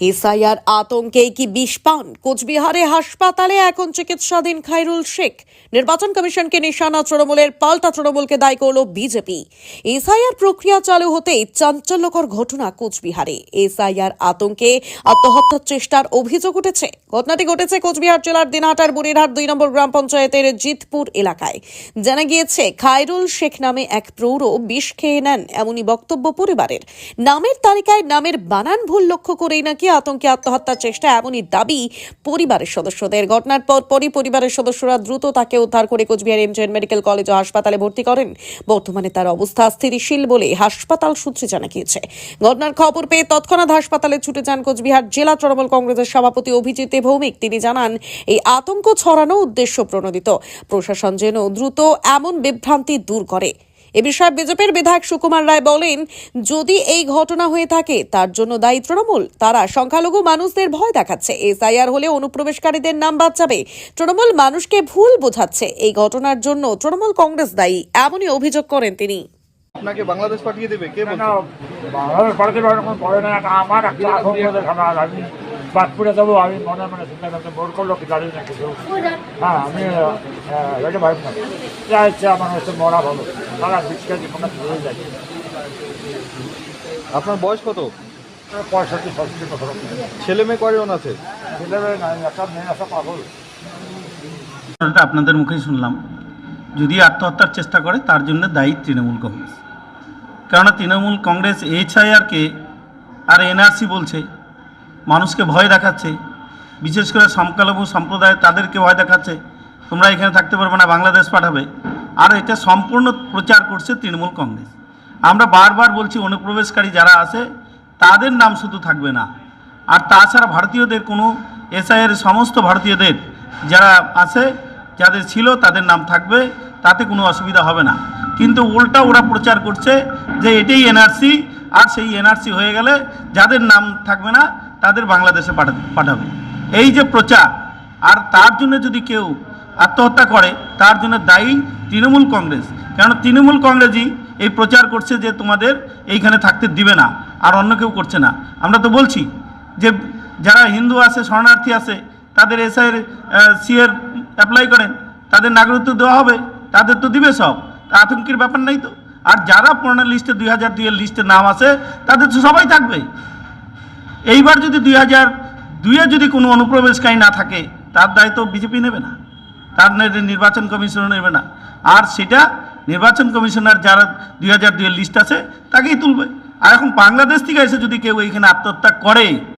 SIR আতঙ্কে কি বিষ পান? কোচবিহারে হাসপাতালে এখন চিকিৎসাধীন খাইরুল শেখ। নির্বাচন কমিশনকে নিশানা তৃণমূলের, পাল্টা তৃণমূলকে দায়ী করল বিজেপি। এসআইআর প্রক্রিয়া চালু হতেই চাঞ্চল্যকর ঘটনা কোচবিহারে। এসআইআর আতঙ্কে আত্মহত্যার চেষ্টার অভিযোগ উঠেছে। ঘটনাটি ঘটেছে কোচবিহার জেলার দিনহাটার বুড়িরহাট দুই নম্বর গ্রাম পঞ্চায়েতের জিতপুর এলাকায়। জানা গিয়েছে খায়রুল শেখ নামে এক প্রৌঢ় বিষ খেয়ে নেন, এমনই বক্তব্য পরিবারের। নামের তালিকায় নামের বানান ভুল লক্ষ্য করেই নাকি আতঙ্কে আত্মহত্যার চেষ্টা এমনই দাবি পরিবারের সদস্যদের। ঘটনার পর পরই পরিবারের সদস্যরা দ্রুত তাকে উদ্ধার করে কোচবিহার এমজেএন মেডিকেল কলেজ ও হাসপাতালে ভর্তি করেন। বর্তমানে তার অবস্থা স্থিতিশীল বলে হাসপাতাল সূত্রে জানা গিয়েছে। ঘটনার খবর পেয়ে তৎক্ষণাৎ হাসপাতালে ছুটে যান কোচবিহার জেলা তৃণমূল কংগ্রেসের সভাপতি অভিজিৎ ভৌমিক। তিনি জানান, এই আতঙ্ক ছড়ানো উদ্দেশ্য প্রণোদিত। প্রশাসন যেন দ্রুত এমন বিভ্রান্তি দূর করে। এ বিষয়ে বিজেপির বিধায়ক সুকুমার রায় বলেন যদি এই ঘটনা হয়ে থাকে তার জন্য দায়ী তৃণমূল। তারা সংখ্যালঘু মানুষদের ভয় দেখাচ্ছে। এসআইআর হলে অনুপ্রবেশকারীদের নাম বাদ যাবে তৃণমূল মানুষকে ভুল বোঝাচ্ছে। এই ঘটনার জন্য তৃণমূল কংগ্রেস দায়ী। এমনই অভিযোগ করেন তিনি। আপনাকে বাংলাদেশ পাঠিয়ে দেবে? কে বলছে? বাংলাদেশ না। এটা আমার বাদপুরে যাব আমি মনে মনে চিন্তা করতে বোর করল কি জানি না কিছু হ্যাঁ আমি রেডি ভাই না। যা ইচ্ছে আমার হচ্ছে মরা ভালো। সারা বিশ কেজি মনে ধরে যায়। আপনার বয়স কত? পঁয়ষট্টি সত্তর বছর। ছেলে মেয়ে কয়জন আছে? ছেলেমেয়ে নাই একটা মেয়ে আছে পাগল। আপনাদের মুখেই শুনলাম। যদি আত্মহত্যার চেষ্টা করে তার জন্য দায়ী তৃণমূল কংগ্রেস। কেননা তৃণমূল কংগ্রেস এইচআইআরকে আর এনআরসি বলছে মানুষকে ভয় দেখাচ্ছে। বিশেষ করে সংখ্যালঘু সম্প্রদায় তাদেরকে ভয় দেখাচ্ছে। তোমরা এখানে থাকতে পারবে না, বাংলাদেশ পাঠাবে। আর এটা সম্পূর্ণ প্রচার করছে তৃণমূল কংগ্রেস। আমরা বারবার বলছি, অনুপ্রবেশকারী যারা আছে, তাদের নাম শুধু থাকবে না। আর তাছাড়া ভারতীয়দের কোনো এসআইয়ের সমস্ত ভারতীয়দের যারা আছে, যাদের ছিল, তাদের নাম থাকবে। তাতে কোনো অসুবিধা হবে না। কিন্তু উল্টা ওরা প্রচার করছে যে এটাই এনআরসি, আর সেই এনআরসি হয়ে গেলে যাদের নাম থাকবে না তাদের বাংলাদেশে পাঠা- পাঠাবে। এই যে প্রচার, আর তার জন্য যদি কেউ আত্মহত্যা করে, তার জন্য দায়ী তৃণমূল কংগ্রেস। কারণ তৃণমূল কংগ্রেসই এই প্রচার করছে যে তোমাদের এইখানে থাকতে দিবে না, আর অন্য কেউ করছে না। আমরা তো বলছি যে যারা হিন্দু আছে, শরণার্থী আছে, তাদের এসআইয়ের সিএর অ্যাপ্লাই করেন, তাদের নাগরিকত্ব দেওয়া হবে, তাদের তো দিবে সব। আতঙ্কের ব্যাপার নাই তো। আর যারা পুরোনো লিস্টে দুই হাজার দুইয়ের লিস্টে নাম আছে, তাদের তো সবাই থাকবে। এইবার যদি দুই হাজার দুইয়ে যদি কোনো অনুপ্রবেশকারী না থাকে, তার দায়িত্ব বিজেপি নেবে না। তার নির্বাচন কমিশন নেবে না। আর সেটা নির্বাচন কমিশনার যারা দুই হাজার দুইয়ের লিস্ট আছে, তাকেই তুলবে। আর এখন বাংলাদেশ থেকে এসে যদি কেউ এইখানে আত্মহত্যা করে